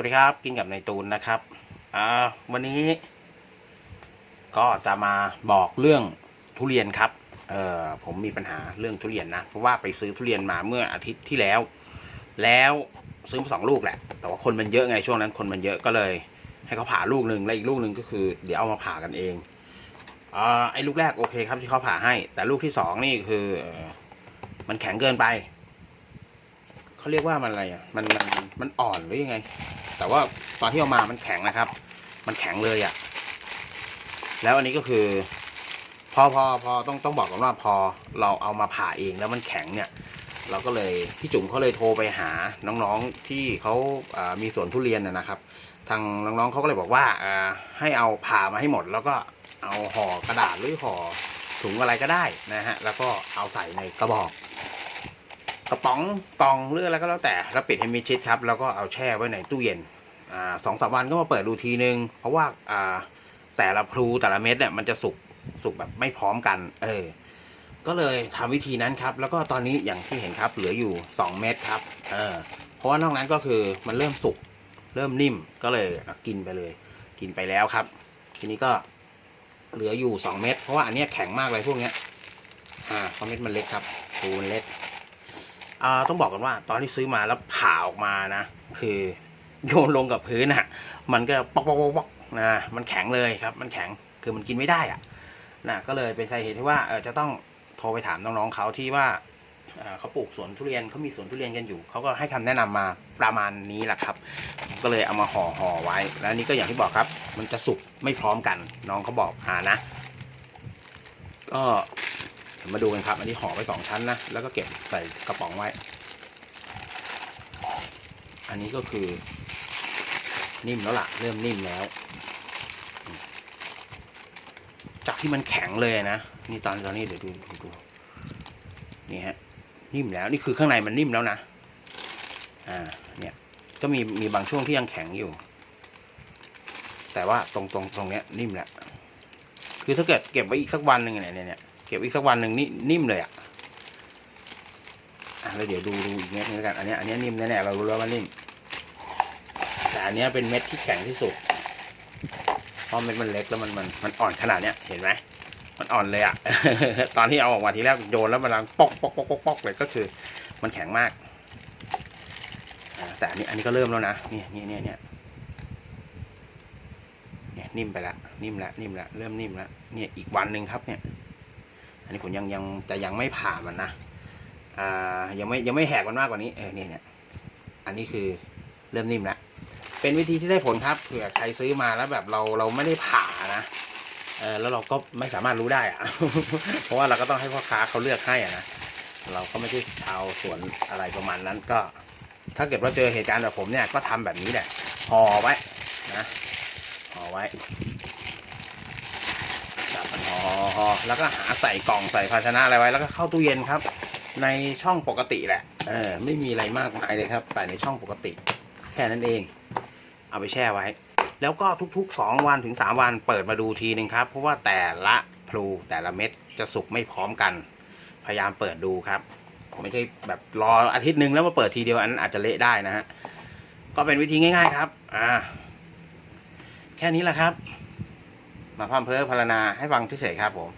วัสดีครับ กินกับนายตูนนะครับวันนี้ ก็จะมาบอกเรื่องทุเรียนครับเออผมมีปัญหาเรื่องทุเรียนนะ เพราะว่าไปซื้อทุเรียนมาเมื่ออาทิตย์ที่แล้ว แล้วซื้อมาสองลูกแหละ แต่ว่าคนมันเยอะไงช่วงนั้น คนมันเยอะก็เลย ให้เขาผ่าลูกหนึ่งแล้วอีกลูกหนึ่งก็คือ เดี๋ยวเอามาผ่ากันเองอไอ้ลูกแรกโอเคครับที่เขาผ่าให้ แต่ลูกที่สองนี่คือเอ่อมันแข็งเกินไปเขาเรียกว่ามันอะไรอะ มันมันมันอ่อนหรือยังไง แต่ว่าตอนที่เอามามันแข็งนะครับ มันแข็งเลยอะ่ะ แล้วอันนี้ก็คือ พอพอพอต้องต้องบอกกันว่าพอเราเอามาผ่าเองแล้วมันแข็งเนี่ย เราก็เลยพี่จุ๋มเขาเลยโทรไปหาน้องๆที่เขาอ่ามีสวนทุเรียนนะนะครับ ทางน้องๆเขาก็เลยบอกว่าอ่าให้เอาผ่ามาให้หมด แล้วก็เอาห่อกระดาษหรือห่อถุงอะไรก็ได้นะฮะแล้วก็เอาใส่ในกระบอก กระป๋องกล่องหรืออะไรก็แล้วแต่แล้วปิดให้มิดชิดครับ แล้วก็เอาแช่ไว้ในตู้เย็นสองสามวันก็มาเปิดดูทีนึง เพราะว่าแต่ละพลูแต่ละเม็ดเนี่ยมันจะสุกสุกแบบไม่พร้อมกัน เออ ก็เลยทำวิธีนั้นครับ แล้วก็ตอนนี้อย่างที่เห็นครับ เหลืออยู่สองเม็ดครับ เออ เพราะว่านอกนั้นก็คือมันเริ่มสุกเริ่มนิ่มก็เลยกินไปเลย กินไปแล้วครับ ทีนี้ก็เหลืออยู่สองเม็ดเพราะว่าอันนี้แข็งมากเลยพวกเนี้ย อ่าเพราะเม็ดมันเล็กครับพลูมันเล็ก ต้องบอกกันว่า ตอนที่ซื้อมาแล้วผ่าออกมานะ คือโยนลงกับพื้นอะ มันก็ปอกปอกปอกปอกนะมันแข็งเลยครับ มันแข็งคือมันกินไม่ได้อะนะก็เลยเป็นสาเหตุที่ว่าเออจะต้องโทรไปถามน้องๆเขาที่ว่าเขาปลูกสวนทุเรียนเขามีสวนทุเรียนกันอยู่เขาก็ให้คำแนะนำมาประมาณนี้แหละครับ ก็เลยเอามาห่อห่อไว้ แล้วนี่ก็อย่างที่บอกครับ มันจะสุกไม่พร้อมกัน น้องเขาบอกหานะ ก็ มาดูกันครับ อันนี้ห่อไว้สองชั้นนะ แล้วก็เก็บใส่กระป๋องไว้ อันนี้ก็คือ นิ่มแล้วล่ะ เริ่มนิ่มแล้ว จากที่มันแข็งเลยนะ นี่ตอนตอนนี้เดี๋ยวดูดูดูนี่ฮะ นิ่มแล้ว นี่คือข้างในมันนิ่มแล้วนะ อ่า เนี่ย ก็มีมีบางช่วงที่ยังแข็งอยู่ แต่ว่าตรงตรงตรงเนี้ยนิ่มแล้ว คือถ้าเกิดเก็บไว้อีกสักวันหนึ่งเนี่ยเนี่ย เก็บอีกสักวันหนึ่งนี่นิ่มเลยอะแล้วเดี๋ยวดูดูอีกเม็ดนึงแล้วกัน อันนี้อันนี้นิ่มแน่ๆเรารู้แล้วว่านิ่ม แต่อันนี้เป็นเม็ดที่แข็งที่สุด เพราะเม็ดมันเล็กแล้วมันมันมันอ่อนขนาดเนี้ยเห็นไหมมันอ่อนเลยอะ ตอนที่เอาออกมาทีแรกโยนแล้วมันดังปอกปอกปอกปอกปอกเลยก็คือ มันแข็งมาก แต่อันนี้อันนี้ก็เริ่มแล้วนะเนี่ยเนี่ยเนี่ยเนี่ยเนี่ยนิ่มไปละนิ่มละนิ่มละเริ่มนิ่มละเนี่ยอีกวันหนึ่งครับเนี่ย อันนี้ผมยังยังจะยังไม่ผ่ามันนะอ่ายังไม่ยังไม่แหกมันมากกว่านี้เออเนี่ยเนี่ยอันนี้คือเริ่มนิ่มแล้วเป็นวิธีที่ได้ผลครับเผื่อใครซื้อมาแล้วแบบเราเราไม่ได้ผ่านะเออแล้วเราก็ไม่สามารถรู้ได้อะเพราะว่าเราก็ต้องให้พ่อค้าเขาเลือกให้อะนะเราก็ไม่ใช่ชาวสวนอะไรประมาณนั้นก็ ถ้าเกิดว่าเจอเหตุการณ์แบบผมเนี่ยก็ทำแบบนี้แหละห่อไว้นะห่อไว้จับมันห่อห่อห่อ แล้วก็หาใส่กล่องใส่ภาชนะอะไรไว้ แล้วก็เข้าตู้เย็นครับ ในช่องปกติแหละเออไม่มีอะไรมากมายเลยครับใส่ในช่องปกติ แค่นั้นเอง เอาไปแช่ไว้ แล้วก็ทุกๆ 2 วันถึง 3 วันเปิดมาดูทีนึงครับ เพราะว่าแต่ละพลูแต่ละเม็ดจะสุกไม่พร้อมกัน พยายามเปิดดูครับไม่ใช่แบบรออาทิตย์หนึ่งแล้วมาเปิดทีเดียวอันนั้นอาจจะเละได้นะฮะก็เป็นวิธีง่าย ๆ ครับ อ่า แค่นี้แหละครับ มาพร่ำเพ้อพรรณนาให้ฟังเฉยๆครับผม